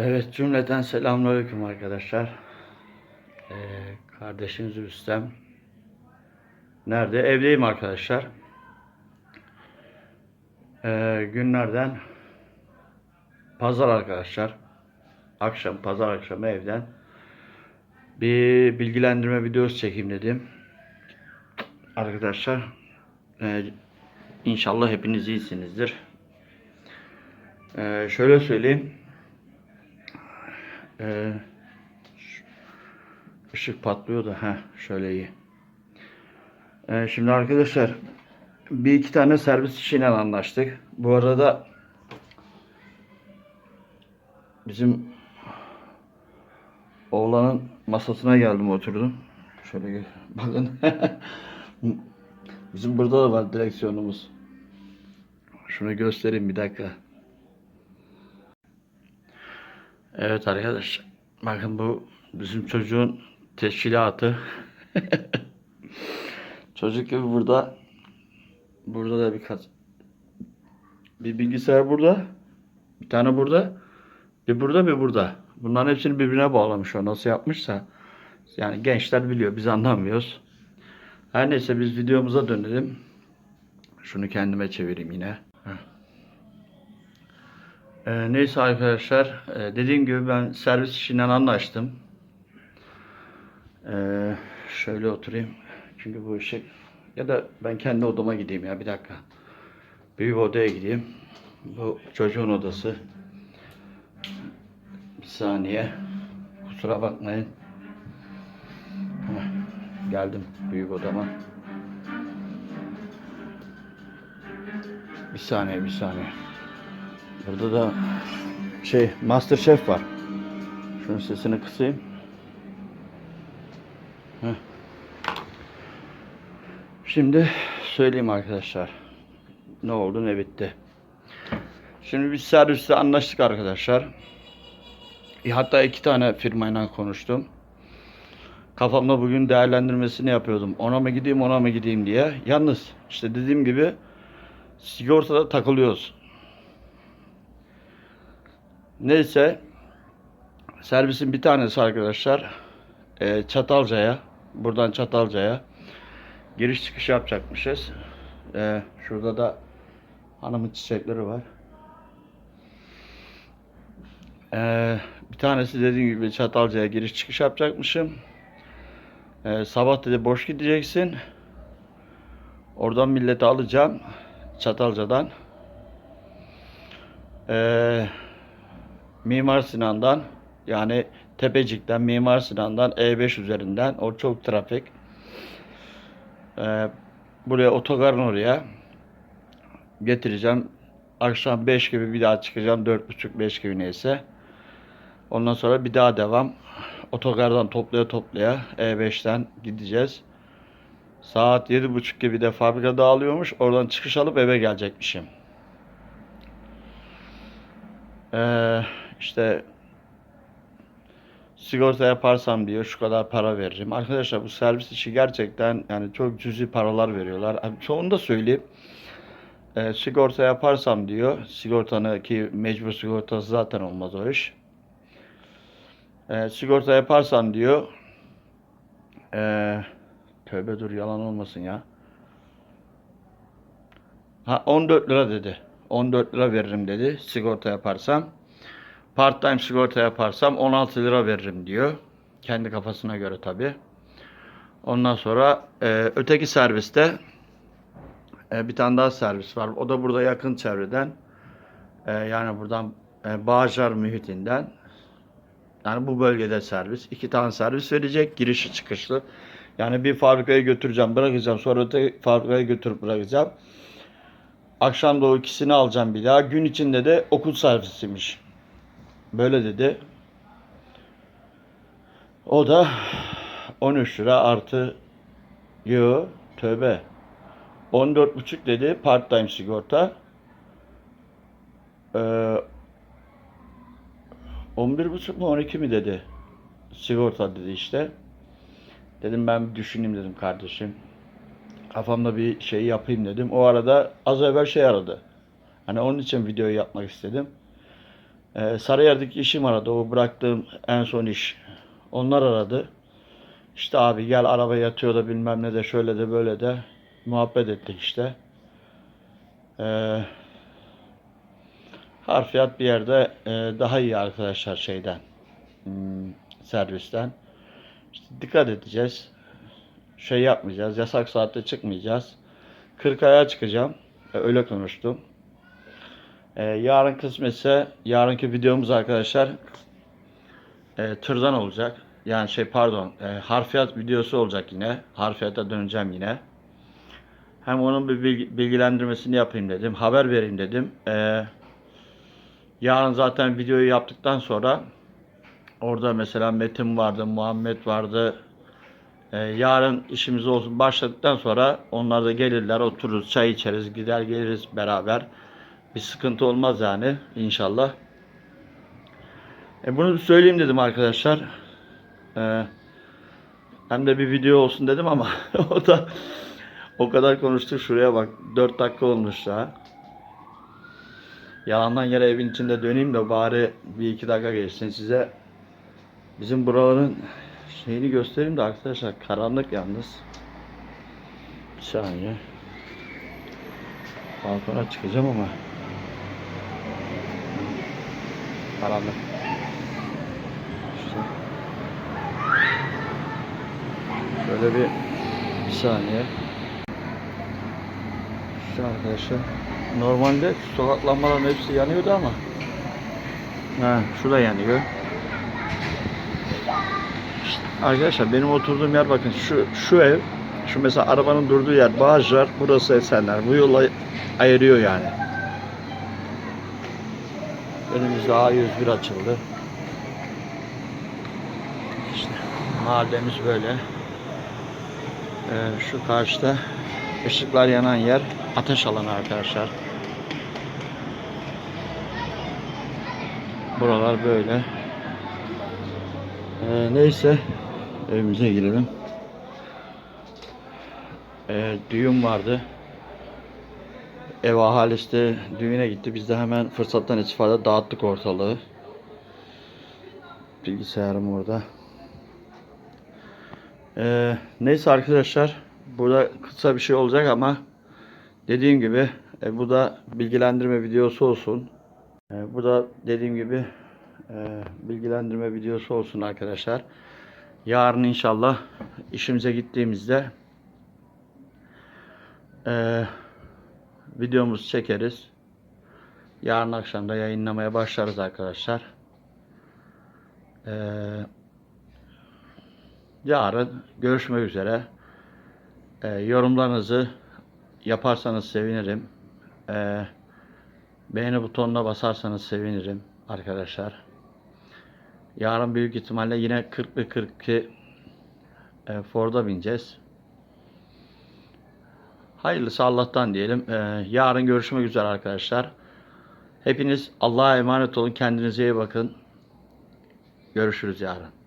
Evet cümleten selamünaleyküm arkadaşlar. Ee, kardeşiniz Rüstem. Nerede? Evdeyim arkadaşlar. Ee, günlerden pazar arkadaşlar. Akşam, pazar akşamı evden bir bilgilendirme videosu çekeyim dedim. Arkadaşlar e, inşallah hepiniz iyisinizdir. Ee, şöyle söyleyeyim. Ee, ışık patlıyor da ha şöyle iyi. Ee, şimdi arkadaşlar bir iki tane servis işiyle anlaştık. Bu arada bizim oğlanın masasına geldim oturdum. Şöyle bakın. bizim burada da var direksiyonumuz. Şunu göstereyim bir dakika. Evet arkadaşlar. Bakın bu bizim çocuğun teşkilatı. Çocuk gibi burada. Burada da birkaç bir bilgisayar burada. Bir tane burada. Bir burada bir burada. Bunların hepsini birbirine bağlamış o nasıl yapmışsa. Yani gençler biliyor biz anlamıyoruz. Her neyse biz videomuza dönelim. Şunu kendime çevireyim yine. Heh. Ee, neyse arkadaşlar, e, dediğim gibi ben servis işiyle anlaştım. Ee, şöyle oturayım. Çünkü bu ışık ya da ben kendi odama gideyim ya bir dakika. Büyük odaya gideyim. Bu çocuğun odası. Bir saniye. Kusura bakmayın. Geldim büyük odama. Bir saniye, bir saniye. Burada da şey Master Chef var. Şunun sesini kısayım. Şimdi söyleyeyim arkadaşlar. Ne oldu ne bitti. Şimdi biz serviste anlaştık arkadaşlar. E, hatta iki tane firmayla konuştum. Kafamda bugün değerlendirmesini yapıyordum. Ona mı gideyim ona mı gideyim diye. Yalnız işte dediğim gibi sigortada takılıyoruz. Neyse servisin bir tanesi arkadaşlar e, Çatalca'ya buradan Çatalca'ya giriş çıkış yapacakmışız. E, şurada da hanımın çiçekleri var. E, bir tanesi dediğim gibi Çatalca'ya giriş çıkış yapacakmışım. E, sabah dedi boş gideceksin. Oradan milleti alacağım. Çatalca'dan. Eee Mimar Sinan'dan yani Tepecik'ten Mimar Sinan'dan E5 üzerinden o çok trafik. Ee, buraya otogarın oraya getireceğim. Akşam 5 gibi bir daha çıkacağım. 4.30-5 gibi neyse. Ondan sonra bir daha devam. Otogardan toplaya toplaya E5'ten gideceğiz. Saat 7.30 gibi de fabrika dağılıyormuş. Oradan çıkış alıp eve gelecekmişim. Ee, işte sigorta yaparsam diyor şu kadar para veririm. Arkadaşlar bu servis işi gerçekten yani çok cüzi paralar veriyorlar. Abi, çoğunu da söyleyeyim. Ee, sigorta yaparsam diyor. Sigortanı ki mecbur sigortası zaten olmaz o iş. Ee, sigorta yaparsam diyor. Ee, tövbe dur yalan olmasın ya. Ha 14 lira dedi. 14 lira veririm dedi sigorta yaparsam. Part time sigorta yaparsam 16 lira veririm diyor. Kendi kafasına göre tabi. Ondan sonra e, öteki serviste e, bir tane daha servis var. O da burada yakın çevreden. E, yani buradan e, Bağcar mühitinden. Yani bu bölgede servis. iki tane servis verecek. Girişi çıkışlı. Yani bir fabrikaya götüreceğim bırakacağım. Sonra öteki fabrikaya götürüp bırakacağım. Akşam da o ikisini alacağım bir daha. Gün içinde de okul servisiymiş. Böyle dedi. O da 13 lira artı yo tövbe. 14,5 dedi part time sigorta. Ee, 11,5 mu 12 mi dedi. Sigorta dedi işte. Dedim ben bir düşüneyim dedim kardeşim. Kafamda bir şey yapayım dedim. O arada az evvel şey aradı. Hani onun için videoyu yapmak istedim. Ee, Sarıyer'deki işim aradı. O bıraktığım en son iş. Onlar aradı. İşte abi gel araba yatıyor da bilmem ne de şöyle de böyle de muhabbet ettik işte. Ee, harfiyat bir yerde e, daha iyi arkadaşlar şeyden hmm, servisten. İşte dikkat edeceğiz. Şey yapmayacağız. Yasak saatte çıkmayacağız. 40 aya çıkacağım. E, öyle konuştum. E, yarın kısmetse yarınki videomuz arkadaşlar e, tırdan olacak. Yani şey pardon e, harfiyat videosu olacak yine. Harfiyata döneceğim yine. Hem onun bir bilgi- bilgilendirmesini yapayım dedim. Haber vereyim dedim. E, yarın zaten videoyu yaptıktan sonra orada mesela Metin vardı, Muhammed vardı. E, yarın işimiz olsun başladıktan sonra onlar da gelirler, otururuz, çay içeriz, gider geliriz beraber. Bir sıkıntı olmaz yani inşallah. E, bunu söyleyeyim dedim arkadaşlar. E, hem de bir video olsun dedim ama o da o kadar konuştuk şuraya bak 4 dakika olmuş daha. Yalandan yere evin içinde döneyim de bari bir iki dakika geçsin size. Bizim buraların şeyini göstereyim de arkadaşlar karanlık yalnız. Bir saniye. Balkona çıkacağım ama. Karanlık. Şöyle bir bir saniye. İşte arkadaşlar. Normalde sokak lambaların hepsi yanıyordu ama. Ha, şu da yanıyor. Arkadaşlar benim oturduğum yer bakın şu şu ev şu mesela arabanın durduğu yer Bağcılar burası Esenler bu yola ayırıyor yani. Önümüzde A101 açıldı. İşte mahallemiz böyle. Ee, şu karşıda ışıklar yanan yer ateş alanı arkadaşlar. Buralar böyle. Ee, neyse evimize girelim. Ee, düğün vardı. Ev ahalisi düğüne gitti. Biz de hemen fırsattan istifade dağıttık ortalığı. Bilgisayarım orada. Ee, neyse arkadaşlar. Burada kısa bir şey olacak ama dediğim gibi e, bu da bilgilendirme videosu olsun. E, bu da dediğim gibi e, bilgilendirme videosu olsun arkadaşlar. Yarın inşallah işimize gittiğimizde e, videomuzu çekeriz. Yarın akşam da yayınlamaya başlarız arkadaşlar. E, yarın görüşmek üzere. E, yorumlarınızı yaparsanız sevinirim. E, beğeni butonuna basarsanız sevinirim arkadaşlar. Yarın büyük ihtimalle yine 40 ve 42 e, Ford'a bineceğiz. Hayırlısı Allah'tan diyelim. E, yarın görüşmek üzere arkadaşlar. Hepiniz Allah'a emanet olun. Kendinize iyi bakın. Görüşürüz yarın.